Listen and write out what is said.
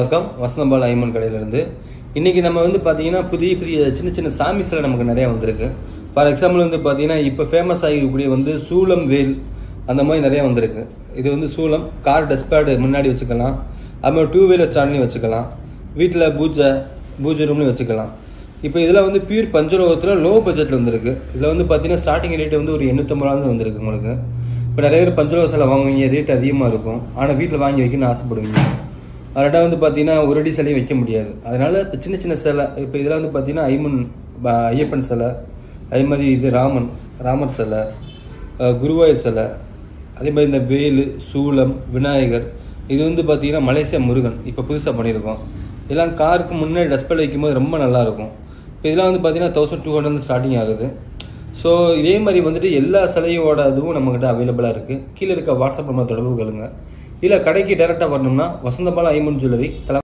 வணக்கம். வசந்தபால் ஐமன் கடையிலேருந்து. இன்றைக்கி நம்ம வந்து பார்த்தீங்கன்னா புதிய புதிய சின்ன சின்ன சாமி சிலை நமக்கு நிறையா வந்திருக்கு. ஃபார் எக்ஸாம்பிள் வந்து பார்த்தீங்கன்னா இப்போ ஃபேமஸ் ஆகிருக்கக்கூடிய வந்து சூலம் வேல் அந்த மாதிரி நிறையா வந்திருக்கு. இது வந்து சூலம் கார் டஸ்ட்பேடு முன்னாடி வச்சுக்கலாம். அதுமாதிரி டூ வீலர் ஸ்டாண்ட்லையும் வச்சுக்கலாம். வீட்டில் பூஜை பூஜை ரூம்லையும் வச்சுக்கலாம். இப்போ இதில் வந்து பியூர் பஞ்சலோகத்தில் லோ பட்ஜெட்டில் வந்திருக்கு. இதில் வந்து பார்த்தீங்கன்னா ஸ்டார்டிங் ரேட்டு வந்து ஒரு எண்ணூற்றம்பது ரூபா வந்திருக்கு உங்களுக்கு. இப்போ நிறைய பேர் பஞ்சலோக சிலை வாங்குவீங்க ரேட் அதிகமாக இருக்கும். ஆனால் வீட்டில் வாங்கி வைக்கணும்னு ஆசைப்படுவீங்க. அதோட வந்து பார்த்தீங்கன்னா ஒரு அடி சிலையும் வைக்க முடியாது. அதனால் இப்போ சின்ன சின்ன சிலை இப்போ இதெல்லாம் வந்து பார்த்தீங்கன்னா ஐமன் ஐயப்பன் சிலை அதே மாதிரி இது ராமன் ராமர் சிலை குருவாயூர் சிலை அதே மாதிரி இந்த வேலு சூலம் விநாயகர் இது வந்து பார்த்திங்கன்னா மலேசியா முருகன் இப்போ புதுசாக பண்ணியிருக்கோம். இதெல்லாம் காருக்கு முன்னாடி டஸ்ட்பில் வைக்கும்போது ரொம்ப நல்லாயிருக்கும். இப்போ இதெல்லாம் வந்து பார்த்தீங்கன்னா தௌசண்ட் டூ ஹண்ட்ரட் ஸ்டார்டிங் ஆகுது. ஸோ இதே மாதிரி வந்துட்டு எல்லா சிலையோட இதுவும் நம்மக்கிட்ட அவைலபிளாக இருக்குது கீழே இருக்க வாட்ஸ்அப் நம்ம தொடர்பு கொள்ளுங்கள் இல்லை கடைக்கு டேரெக்டாக வரணும்னா வசந்தபால ஐமன் ஜுவல்லரி தலை